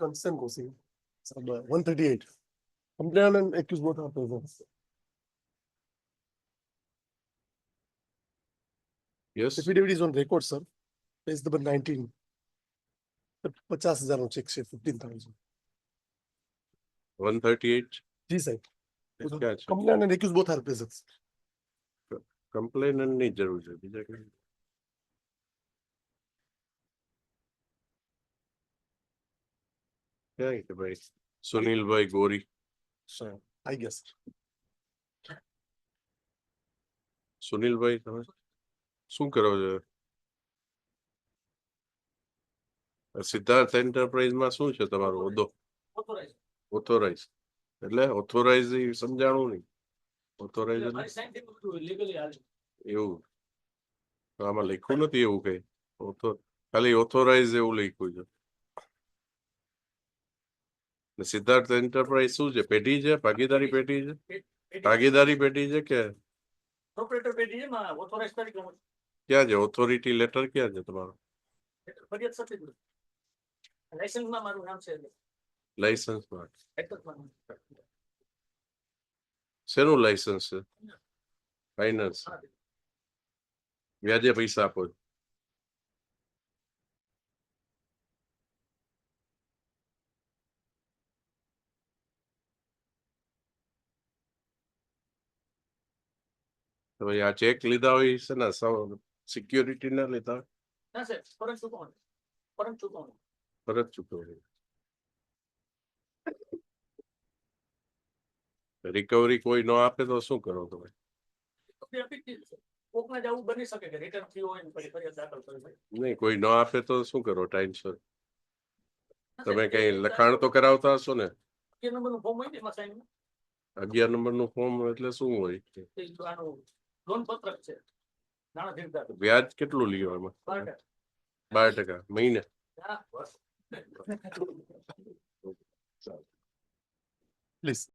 Constant causing. One thirty-eight. Complainant and accused both are present. Yes, Affidavit is on record, sir. Page number nineteen. પચાસ હજાર નો check છે fifteen thousand one thirty-eight. જી સાહેબ ક્યાં છે? Complain and accuse both are present Complainant ની જરૂર છે, બીજા કઈ. ભાઈ? સુનિલભાઈ ગોરી, આઈ ગેસ સુનિલભાઈ તમે શું કરો છો? સિદ્ધાર્થ એન્ટરપ્રાઇઝમાં માં શું છે તમારો હોદ્દો? ઓથોરાઇઝ એટલે ઓથોરાઇઝ સમજાણું નહીં ઓથોરાઇઝ એવું તો આમાં લખ્યું નથી એવું કઈ ઓથો ખાલી ઓથોરાઇઝ એવું લખ્યું છે સિદ્ધાર્થ એન્ટરપ્રાઇઝ શું છે? પેઢી છે? ભાગીદારી પેઢી છે? ભાગીદારી પેઢી છે કે? ક્યાં છે? ઓથોરિટી લેટર ક્યાં છે તમારો? લાયસન્સ શેનું લાયસન્સ છે? ફાઇનાન્સ વ્યાજે પૈસા આપો છો. તો આ ચેક લીધા હોય છે ને સિક્યોરિટી ના લીધા હોય? પરત ચૂકવણી રિકવરી કોઈ ન આપે તો શું કરો તમે. નહીં કોઈ ન આપે તો શું કરો ટાઈમસર ના તમે કઈ લખાણ તો કરાવતા હશો ને? અગિયાર નંબરનું ફોર્મ એટલે શું હોય? પત્રક છે. વ્યાજ કેટલું લ્યો એમાં? બાર ટકા. બાર ટકા મહિને? બસ. પ્લીઝ